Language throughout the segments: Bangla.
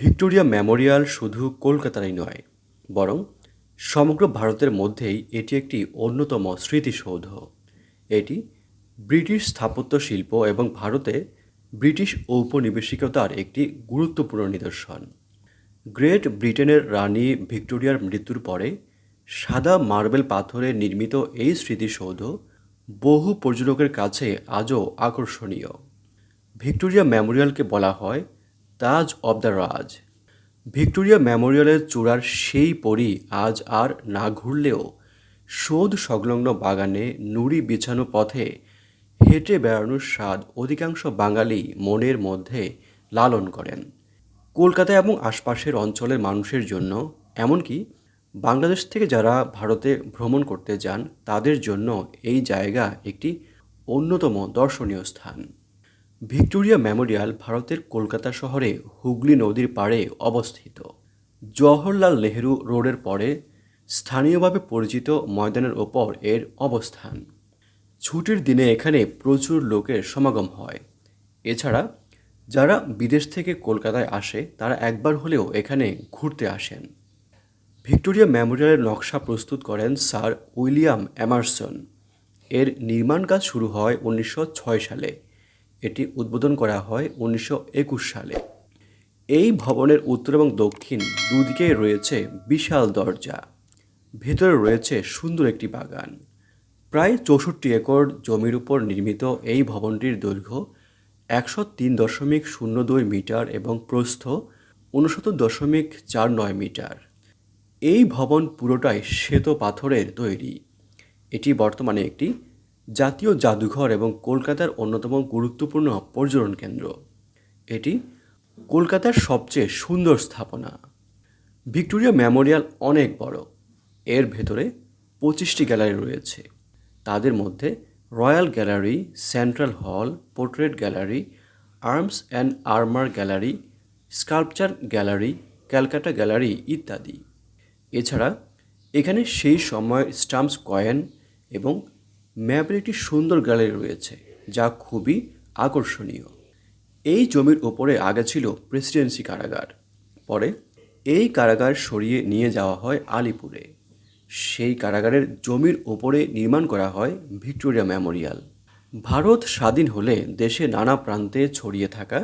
ভিক্টোরিয়া মেমোরিয়াল শুধু কলকাতারই নয়, বরং সমগ্র ভারতের মধ্যেই এটি একটি অন্যতম স্মৃতিসৌধ। এটি ব্রিটিশ স্থাপত্য শিল্প এবং ভারতে ব্রিটিশ ঔপনিবেশিকতার একটি গুরুত্বপূর্ণ নিদর্শন। গ্রেট ব্রিটেনের রানী ভিক্টোরিয়ার মৃত্যুর পরে সাদা মার্বেল পাথরে নির্মিত এই স্মৃতিসৌধ বহু পর্যটকের কাছে আজও আকর্ষণীয়। ভিক্টোরিয়া মেমোরিয়ালকে বলা হয় Taj of the Raj Victoria মেমোরিয়ালের চূড়ার সেই পরই আজ আর না ঘুরলেও সৌধ সংলগ্ন বাগানে নুড়ি বিছানো পথে হেঁটে বেড়ানোর স্বাদ অধিকাংশ বাঙালি মনের মধ্যে লালন করেন। কলকাতা এবং আশপাশের অঞ্চলের মানুষের জন্য, এমনকি বাংলাদেশ থেকে যারা ভারতে ভ্রমণ করতে যান, তাদের জন্য এই জায়গা একটি অন্যতম দর্শনীয় স্থান। ভিক্টোরিয়া মেমোরিয়াল ভারতের কলকাতা শহরে হুগলি নদীর পাড়ে অবস্থিত। জওহরলাল নেহেরু রোডের পরে স্থানীয়ভাবে পরিচিত ময়দানের ওপর এর অবস্থান। ছুটির দিনে এখানে প্রচুর লোকের সমাগম হয়। এছাড়া যারা বিদেশ থেকে কলকাতায় আসে, তারা একবার হলেও এখানে ঘুরতে আসেন। ভিক্টোরিয়া মেমোরিয়ালের নকশা প্রস্তুত করেন স্যার উইলিয়াম এমারসন। এর নির্মাণ কাজ শুরু হয় উনিশশো ছয় সালে। এটি উদ্বোধন করা হয় উনিশশো একুশ সালে। এই ভবনের উত্তর এবং দক্ষিণ দুদিকেই রয়েছে বিশাল দরজা। ভেতরে রয়েছে সুন্দর একটি বাগান। প্রায় চৌষট্টি একর জমির উপর নির্মিত এই ভবনটির দৈর্ঘ্য একশো তিন দশমিক শূন্য দুই মিটার এবং প্রস্থ ঊনসত্তর দশমিক চার নয় মিটার। এই ভবন পুরোটাই শ্বেত পাথরের তৈরি। এটি বর্তমানে একটি জাতীয় জাদুঘর এবং কলকাতার অন্যতম গুরুত্বপূর্ণ পর্যটন কেন্দ্র। এটি কলকাতার সবচেয়ে সুন্দর স্থাপনা। ভিক্টোরিয়া মেমোরিয়াল অনেক বড়। এর ভেতরে পঁচিশটি গ্যালারি রয়েছে। তাদের মধ্যে royal gallery, central hall, portrait gallery, arms and armour gallery, sculpture gallery, Calcutta gallery ইত্যাদি। এছাড়া এখানে সেই সময় স্টাম্পস কয়েন এবং ম্যাপের একটি সুন্দর গ্যালারি রয়েছে, যা খুবই আকর্ষণীয়। এই জমির ওপরে আগে ছিল প্রেসিডেন্সি কারাগার, পরে এই কারাগার সরিয়ে নিয়ে যাওয়া হয় আলিপুরে। সেই কারাগারের জমির ওপরে নির্মাণ করা হয় ভিক্টোরিয়া মেমোরিয়াল। ভারত স্বাধীন হলে দেশে নানা প্রান্তে ছড়িয়ে থাকা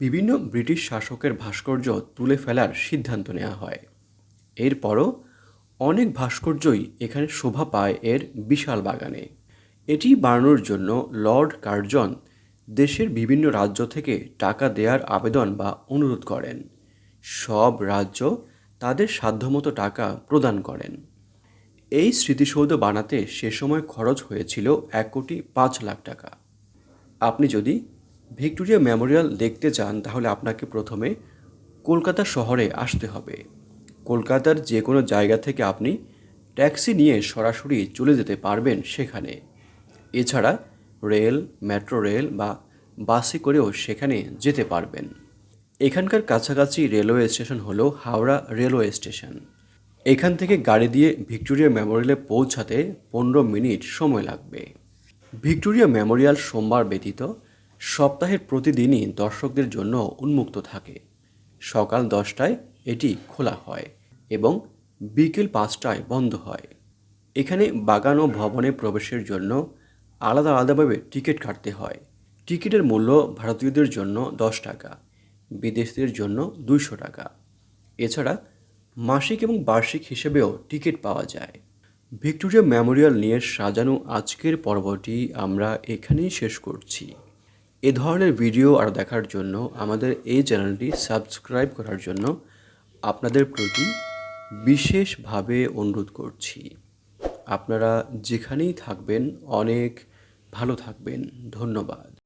বিভিন্ন ব্রিটিশ শাসকের ভাস্কর্য তুলে ফেলার সিদ্ধান্ত নেওয়া হয়। এরপরও অনেক ভাস্কর্যই এখানে শোভা পায় এর বিশাল বাগানে। এটি বানানোর জন্য লর্ড কার্জন দেশের বিভিন্ন রাজ্য থেকে টাকা দেওয়ার আবেদন বা অনুরোধ করেন। সব রাজ্য তাদের সাধ্যমতো টাকা প্রদান করেন। এই স্মৃতিসৌধ বানাতে সে সময় খরচ হয়েছিল এক কোটি পাঁচ লাখ টাকা। আপনি যদি ভিক্টোরিয়া মেমোরিয়াল দেখতে চান, তাহলে আপনাকে প্রথমে কলকাতা শহরে আসতে হবে। কলকাতার যে কোনো জায়গা থেকে আপনি ট্যাক্সি নিয়ে সরাসরি চলে যেতে পারবেন সেখানে। এছাড়া রেল, মেট্রো রেল বা বাসে করেও সেখানে যেতে পারবেন। এখানকার কাছাকাছি রেলওয়ে স্টেশন হলো হাওড়া রেলওয়ে স্টেশন। এখান থেকে গাড়ি দিয়ে ভিক্টোরিয়া মেমোরিয়ালে পৌঁছাতে পনেরো মিনিট সময় লাগবে। ভিক্টোরিয়া মেমোরিয়াল সোমবার ব্যতীত সপ্তাহের প্রতিদিনই দর্শকদের জন্য উন্মুক্ত থাকে। সকাল দশটায় এটি খোলা হয় এবং বিকেল পাঁচটায় বন্ধ হয়। এখানে বাগান ও ভবনে প্রবেশের জন্য আলাদা আলাদাভাবে টিকিট কাটতে হয়। টিকিটের মূল্য ভারতীয়দের জন্য দশ টাকা, বিদেশিদের জন্য দুইশো টাকা। এছাড়া মাসিক এবং বার্ষিক হিসেবেও টিকিট পাওয়া যায়। ভিক্টোরিয়া মেমোরিয়াল নিয়ে সাজানো আজকের পর্বটি আমরা এখানেই শেষ করছি। এ ধরনের ভিডিও আর দেখার জন্য আমাদের এই চ্যানেলটি সাবস্ক্রাইব করার জন্য আপনাদের প্রতি বিশেষভাবে অনুরোধ করছি। আপনারা যেখানেই থাকবেন, অনেক ভালো থাকবেন ধন্যবাদ।